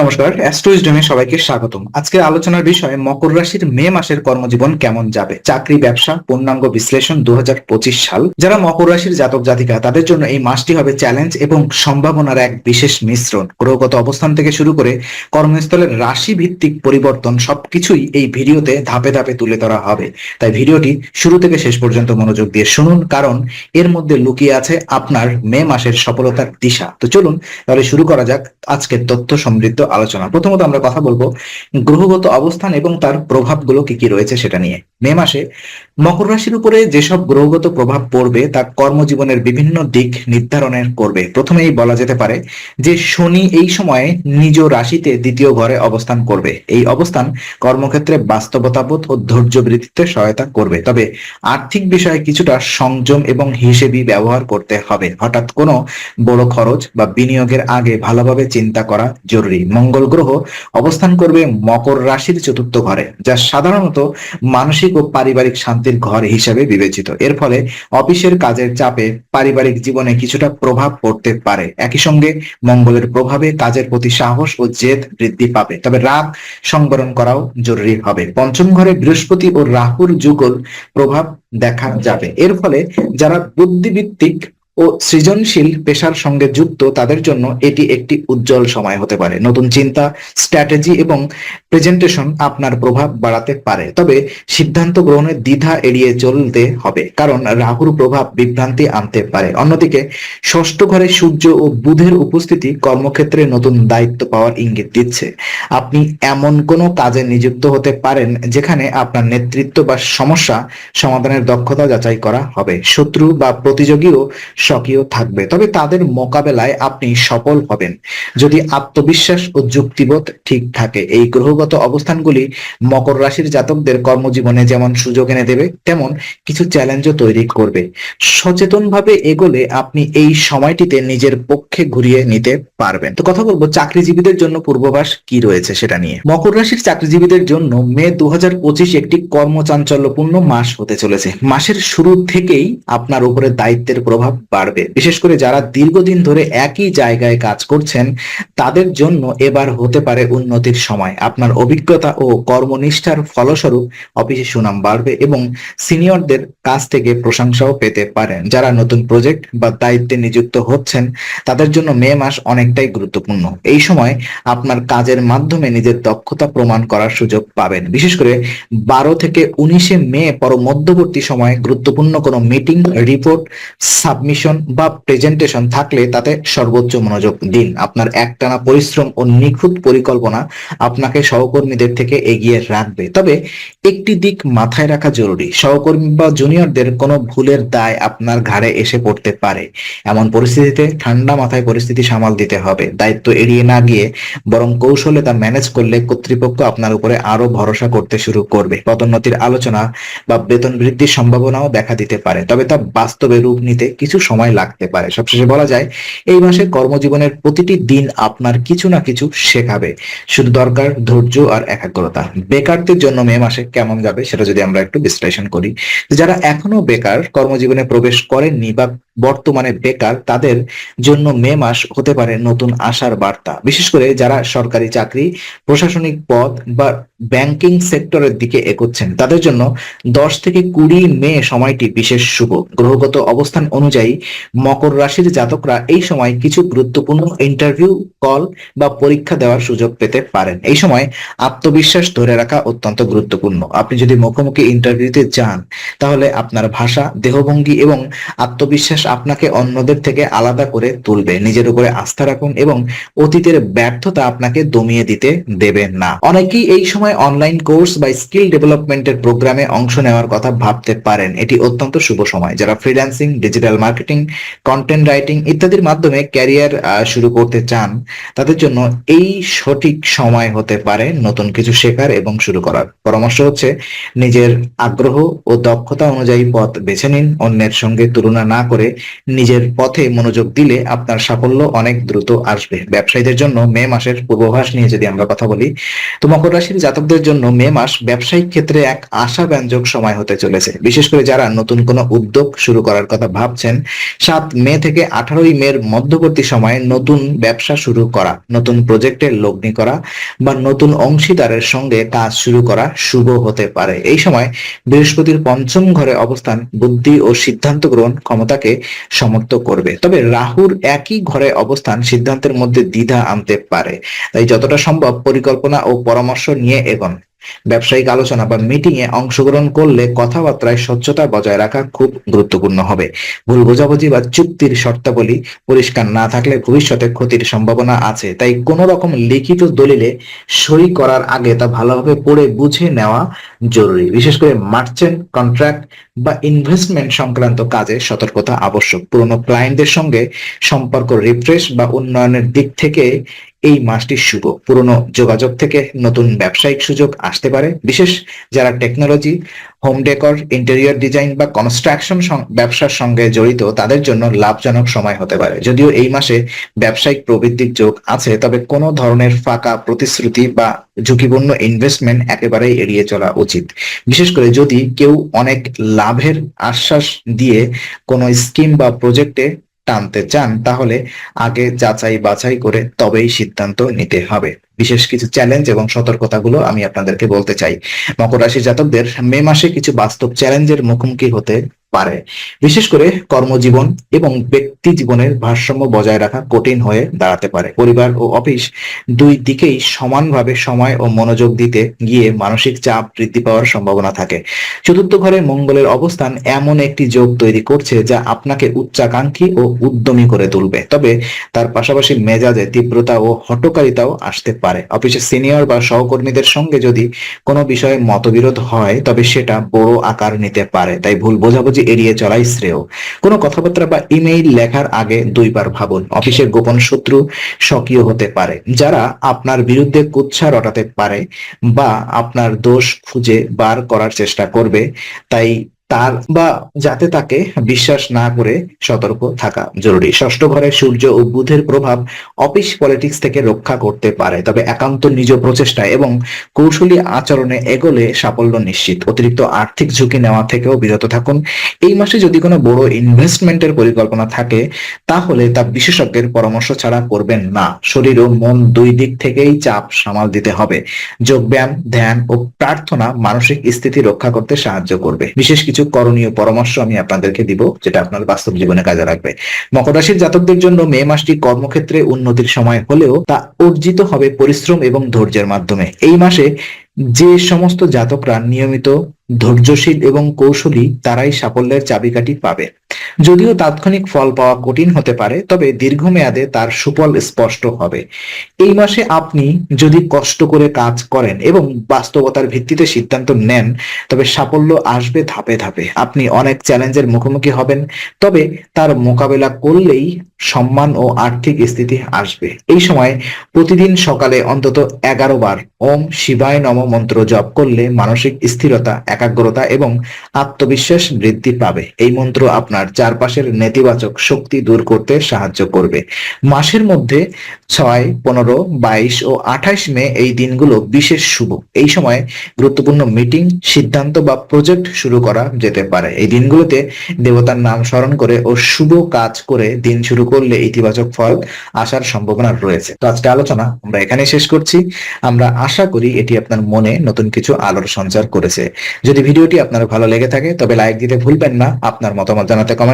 নমস্কার, অ্যাস্ট্রোইজডমে সবাইকে স্বাগতম। আজকের আলোচনার বিষয়, মকর রাশির মে মাসের কর্মজীবন কেমন যাবে? চাকরি, ব্যবসা, পূর্ণাঙ্গ বিশ্লেষণ দু সাল। যারা মকর রাশির জাতক জাতিকা, তাদের জন্য এই মাসটি হবে চ্যালেঞ্জ এবং সম্ভাবনার এক বিশেষ মিশ্রণ। গ্রহগত অবস্থান থেকে শুরু করে কর্মস্থলের রাশি ভিত্তিক পরিবর্তন সবকিছুই এই ভিডিওতে ধাপে ধাপে তুলে ধরা হবে। তাই ভিডিওটি শুরু থেকে শেষ পর্যন্ত মনোযোগ দিয়ে শুনুন, কারণ এর মধ্যে লুকিয়ে আছে আপনার মে মাসের সফলতার দিশা। তো চলুন, তাহলে শুরু করা যাক আজকের তথ্য সমৃদ্ধ আলোচনা। প্রথমত আমরা কথা বলব গ্রহগত অবস্থান এবং তার প্রভাবগুলো কি কি রয়েছে সেটা নিয়ে। মে মাসে মকর রাশির উপরে যেসব গ্রহগত প্রভাব পড়বে, তা কর্মজীবনের বিভিন্ন দিক নির্ধারণের করবে প্রথমেই বলা যেতে পারে যে শনি এই সময়ে নিজ রাশিতে দ্বিতীয় ঘরে অবস্থান করবে। এই অবস্থান কর্মক্ষেত্রে বাস্তবতাবোধ ও ধৈর্য বৃদ্ধিতে সহায়তা করবে। তবে আর্থিক বিষয়ে কিছুটা সংযম এবং হিসেবি ব্যবহার করতে হবে। হঠাৎ কোনো বড় খরচ বা বিনিয়োগের আগে ভালোভাবে চিন্তা করা জরুরি। মঙ্গল গ্রহ অবস্থান করবে মকর রাশির চতুর্থ ঘরে, যা সাধারণত মানসিক ও পারিবারিক শান্তির ঘর হিসেবে বিবেচিত। এর ফলে অফিসের কাজের চাপে পারিবারিক জীবনে কিছুটা প্রভাব পড়তে পারে। একই সঙ্গে মঙ্গলের প্রভাবে কাজের প্রতি সাহস ও জেদ বৃদ্ধি পাবে। তবে রাগ সংবরণ করাও জরুরি হবে। পঞ্চম ঘরে বৃহস্পতি ও রাহুর যুগল প্রভাব দেখা যাবে। এর ফলে যারা বুদ্ধিভিত্তিক ও সৃজনশীল পেশার সঙ্গে যুক্ত তাদের জন্য এটি একটি উজ্জ্বল সময় হতে পারে। নতুন চিন্তা, স্ট্র্যাটেজি এবং প্রেজেন্টেশন আপনার প্রভাব বাড়াতে পারে। তবে সিদ্ধান্ত গ্রহণের দ্বিধা এড়িয়ে চলতে হবে, কারণ রাহুর প্রভাব বিভ্রান্তি আনতে পারে। অন্যদিকে, ষষ্ঠ ঘরে সূর্য ও বুধের উপস্থিতি কর্মক্ষেত্রে নতুন দায়িত্ব পাওয়ার ইঙ্গিত দিচ্ছে। আপনি এমন কোনো কাজে নিযুক্ত হতে পারেন যেখানে আপনার নেতৃত্ব বা সমস্যা সমাধানের দক্ষতা যাচাই করা হবে। শত্রু বা প্রতিযোগীও সক্রিয় থাকবে, তবে তাদের মোকাবেলায় আপনি সফল হবেন। যদি আত্মবিশ্বাস ও যুক্তিবোধ ঠিক থাকে, এই গ্রহগত অবস্থানগুলি মকর রাশির জাতকদের কর্মজীবনে যেমন সুযোগ এনে দেবে, তেমন কিছু চ্যালেঞ্জও তৈরি করবে। সচেতনভাবে এগোলে আপনি এই সময়টিতে নিজের পক্ষে ঘুরিয়ে নিতে পারবেন। তো কথা বলব, চাকরিজীবীদের জন্য পূর্বাভাস কি রয়েছে সেটা নিয়ে? মকর রাশির চাকরিজীবীদের জন্য মে দু হাজার পঁচিশ একটি কর্মচাঞ্চল্যপূর্ণ মাস হতে চলেছে। মাসের শুরু থেকেই আপনার উপরে দায়িত্বের প্রভাব বাড়বে। বিশেষ করে যারা দীর্ঘদিন ধরে একই জায়গায় কাজ করছেন, তাদের জন্য এবার হতে পারে উন্নতির সময়। আপনার অভিজ্ঞতা ও কর্মনিষ্ঠার ফলস্বরূপ অফিসে সুনাম বাড়বে এবং সিনিয়রদের কাছ থেকে প্রশংসাও পেতে পারেন। যারা নতুন প্রজেক্ট বা দায়িত্বে নিযুক্ত হচ্ছেন, তাদের জন্য মে মাস অনেকটাই গুরুত্বপূর্ণ। এই সময় আপনার কাজের মাধ্যমে নিজের দক্ষতা প্রমাণ করার সুযোগ পাবেন। বিশেষ করে বারো থেকে উনিশে মে পর মধ্যবর্তী সময়ে গুরুত্বপূর্ণ কোনো মিটিং, রিপোর্ট, সাবমিশন বা প্রেজেন্টেশন থাকলে তাতে সর্বোচ্চ মনোযোগ দিন। আপনার একটানা পরিশ্রম ও নিখুঁত পরিকল্পনা আপনাকে সহকর্মীদের থেকে এগিয়ে রাখবে। তবে একটি দিক মাথায় রাখা জরুরি, সহকর্মী বা জুনিয়রদের কোনো ভুলের দায় আপনার ঘাড়ে এসে পড়তে পারে। এমন পরিস্থিতিতে ঠান্ডা মাথায় পরিস্থিতি সামাল দিতে হবে। দায়িত্ব এড়িয়ে না গিয়ে বরং কৌশলে তা ম্যানেজ করলে কর্তৃপক্ষ আপনার উপরে আরও ভরসা করতে শুরু করবে। পদোন্নতির আলোচনা বা বেতন বৃদ্ধির সম্ভাবনাও দেখা দিতে পারে, তবে তা বাস্তবে রূপ নিতে কিছু সময় লাগতে পারে। সবশেষে বলা যায়, এই মাসে কর্মজীবনের প্রতিটি দিন আপনার কিছু না কিছু শেখাবে। শুধু দরকার ধৈর্য আর একাগ্রতা। বেকারদের জন্য মে মাসে কেমন যাবে সেটা যদি আমরা একটু বিশ্লেষণ করি যারা এখনও বেকার, কর্মজীবনে প্রবেশ করেননি বা বর্তমানে বেকার, তাদের জন্য মে মাস হতে পারে নতুন আশার বার্তা। বিশেষ করে যারা সরকারি চাকরি, প্রশাসনিক পদ বা ব্যাংকিং সেক্টরের দিকে এগোচ্ছেন, তাদের জন্য দশ থেকে কুড়ি মে সময়টি বিশেষ শুভ। গ্রহগত অবস্থান অনুযায়ী মকর রাশির জাতকরা এই সময় কিছু গুরুত্বপূর্ণ ইন্টারভিউ কল বা পরীক্ষা দেওয়ার সুযোগ পেতে পারেন। এই সময় আত্মবিশ্বাস ধরে রাখা অত্যন্ত গুরুত্বপূর্ণ। আপনি যদি মুখোমুখি ইন্টারভিউতে যান, তাহলে আপনার ভাষা, দেহভঙ্গি এবং আত্মবিশ্বাস আপনাকে অন্যদের থেকে আলাদা করে তুলবে। নিজের উপরে আস্থা রাখুন এবং অতীতের ব্যর্থতা আপনাকে দমিয়ে দিতে দেবেন না। অনেকেই এই সময় অনলাইন কোর্স বা স্কিল ডেভেলপমেন্টের প্রোগ্রামে অংশ নেওয়ার কথা ভাবতে পারেন। এটি অত্যন্ত শুভ সময়। যারা freelancing digital marketing content writing ইত্যাদির মাধ্যমে ক্যারিয়ার শুরু করতে চান, তাদের জন্য এই সঠিক সময় হতে পারে। পারে নতুন কিছু শেখার এবং শুরু করার। পরামর্শ হচ্ছে, নিজের আগ্রহ ও দক্ষতা অনুযায়ী পথ বেছে নিন। অন্যের সঙ্গে তুলনা না করে নিজের পথে মনোযোগ দিলে আপনার সাফল্য অনেক দ্রুত আসবে। ব্যবসায়ীদের জন্য মে মাসের পূর্বাভাস নিয়ে যদি আমরা কথা বলি, তো মকর রাশির জাতকদের জন্য মে মাস ব্যবসায়িক ক্ষেত্রে এক আশাব্যঞ্জক সময় হতে চলেছে। বিশেষ করে যারা নতুন কোনো উদ্যোগ শুরু করার কথা ভাবছেন, সাত মে থেকে আঠারোই মের মধ্যবর্তী সময়ে নতুন ব্যবসা শুরু করা, নতুন প্রজেক্টের লগ্নি করা বা নতুন অংশীদারের সঙ্গে কাজ শুরু করা শুভ হতে পারে। এই সময় বৃহস্পতির পঞ্চম ঘরে অবস্থান বুদ্ধি ও সিদ্ধান্ত গ্রহণ ক্ষমতাকে সমর্থ করবে। তবে রাহুর একই ঘরে অবস্থান সিদ্ধান্তের মধ্যে দ্বিধা আনতে পারে। তাই যতটা সম্ভব পরিকল্পনা ও পরামর্শ নিয়ে এগোন। ব্যবসায়িক আলোচনা বা মিটিং এ অংশগ্রহণ করলে কথাবার্তায় স্বচ্ছতা বজায় রাখা খুব গুরুত্বপূর্ণ হবে। ভুল বোঝাবুঝি বা চুক্তির শর্তাবলী পরিষ্কার না থাকলে ভবিষ্যতে ক্ষতির সম্ভাবনা আছে। তাই কোন রকম লিখিত দলিলে সই করার আগে তা ভালোভাবে পড়ে বুঝে নেওয়া জরুরি। বিশেষ করে মার্চেন্ট কন্ট্রাক্ট বা ইনভেস্টমেন্ট সংক্রান্ত কাজে সতর্কতা আবশ্যক। পুরনো ক্লায়েন্টদের সঙ্গে সম্পর্ক রিফ্রেশ বা উন্নয়নের দিক থেকে এই মাসটি শুভ। পুরনো যোগাযোগ থেকে নতুন ব্যবসায়িক সুযোগ আসতে পারে। বিশেষ যারা technology home decor interior design বা কনস্ট্রাকশন ব্যবসার সঙ্গে জড়িত, তাদের জন্য লাভজনক সময় হতে পারে। যদিও এই মাসে ব্যবসায়িক প্রবৃদ্ধির যোগ আছে, তবে কোনো ধরনের ফাঁকা প্রতিশ্রুতি বা ঝুঁকিপূর্ণ ইনভেস্টমেন্ট একেবারেই এড়িয়ে চলা উচিত। বিশেষ করে যদি কেউ অনেক লাভের আশ্বাস দিয়ে কোনো স্কিম বা প্রজেক্টে টানতে চান, তাহলে আগে যাচাই বাছাই করে তবেই সিদ্ধান্ত নিতে হবে। বিশেষ কিছু চ্যালেঞ্জ এবং সতর্কতাগুলো আমি আপনাদেরকে বলতে চাই। মকর রাশি জাতকদের মে মাসে কিছু বাস্তব চ্যালেঞ্জের মুখোমুখি হতে পারে। বিশেষ করে কর্মজীবন এবং ব্যক্তি জীবনের ভারসাম্য বজায় রাখা কঠিন হয়ে দাঁড়াতে পারে। পরিবার ও অফিস দুই দিকেই সমানভাবে সময় ও মনোযোগ দিতে গিয়ে মানসিক চাপ বৃদ্ধি পাওয়ার সম্ভাবনা থাকে। চতুর্থ ঘরে মঙ্গলের অবস্থান এমন একটি যোগ তৈরি করছে যা আপনাকে উচ্চাকাঙ্ক্ষী ও উদ্যমী করে তুলবে। তবে তার পাশাপাশি মেজাজে তীব্রতা ও হটকারিতাও আসতে পারে। অফিসের সিনিয়র বা সহকর্মীদের সঙ্গে যদি কোনো বিষয়ে মতবিরোধ হয়, তবে সেটা বড় আকার নিতে পারে। তাই ভুল বোঝাবুঝি এড়িয়ে চলাই শ্রেয়। কোনো কথাবার্তা বা ইমেইল লেখার আগে দুইবার ভাবুন, অফিসের গোপন শত্রু সক্রিয় হতে পারে, যারা আপনার বিরুদ্ধে কুচ্ছা রটাতে পারে বা আপনার দোষ খুঁজে বার করার চেষ্টা করবে, তাই তার বা যাতে তাকে বিশ্বাস না করে সতর্ক থাকা জরুরি। ষষ্ঠ ঘরে সূর্য ও বুধের প্রভাব অফিস পলিটিক্স থেকে রক্ষা করতে পারে, তবে একান্ত নিজ প্রচেষ্টা এবং কৌশলী আচরণে এগোলে সাফল্য নিশ্চিত। অতিরিক্ত আর্থিক ঝুঁকি নেওয়া থেকেও বিরত থাকুন। এই মাসে যদি কোনো বড় ইনভেস্টমেন্টের পরিকল্পনা থাকে, তাহলে তা বিশেষজ্ঞের পরামর্শ ছাড়া করবেন না। শরীর ও মন দুই দিক থেকেই চাপ সামাল দিতে হবে। যোগব্যায়াম, ধ্যান ও প্রার্থনা মানসিক স্থিতি রক্ষা করতে সাহায্য করবে। বিশেষ কিছু করণীয় পরামর্শ আমি আপনাদেরকে দিব, যেটা আপনার বাস্তব জীবনে কাজে লাগবে। মকর রাশির জাতকদের জন্য মে মাসটি কর্মক্ষেত্রে উন্নতির সময় হলেও তা অর্জিত হবে পরিশ্রম এবং ধৈর্যের মাধ্যমে। এই মাসে যে সমস্ত জাতকরা নিয়মিত ধৈর্যশীল এবং কৌশলী, তারাই সাফল্যের চাবিকাঠি পাবে। যদিও তাৎক্ষণিক ফল পাওয়া কঠিন হতে পারে, তবে দীর্ঘমেয়াদে তার সুফল স্পষ্ট হবে। এই মাসে আপনি যদি কষ্ট করে কাজ করেন এবং বাস্তবতার ভিত্তিতে সিদ্ধান্ত নেন, তবে সাফল্য আসবে ধাপে ধাপে। আপনি অনেক চ্যালেঞ্জের মুখোমুখি হবেন, তবে তার মোকাবেলা করলেই সম্মান ও আর্থিক স্থিতি আসবে। এই সময় প্রতিদিন সকালে অন্তত এগারো বার ওম শিবায় নম মন্ত্র জপ করলে মানসিক স্থিরতা, একাগ্রতা এবং আত্মবিশ্বাস বৃদ্ধি পাবে। এই মন্ত্র আপনার চারপাশের নেতিবাচক শক্তি দূর করতে সাহায্য করবে। মাসের মধ্যে ছয়, পনেরো, বাইশ ও আঠাইশ মে এই দিনগুলো বিশেষ শুভ। এই সময় গুরুত্বপূর্ণ মিটিং, সিদ্ধান্ত বা প্রজেক্ট শুরু করা যেতে পারে। এই দিনগুলোতে দেবতার নাম স্মরণ করে ও শুভ কাজ করে দিন শুরু করলে ইতিবাচক ফল আসার সম্ভাবনা রয়েছে। তো আজকে আলোচনা আমরা এখানে শেষ করছি। আমরা আশা করি এটি আপনার মনে নতুন কিছু আলোর সঞ্চার করেছে। যদি ভিডিওটি আপনার ভালো লেগে থাকে, তবে লাইক দিতে ভুলবেন না। আপনার মতামত জানাতে কমেন্ট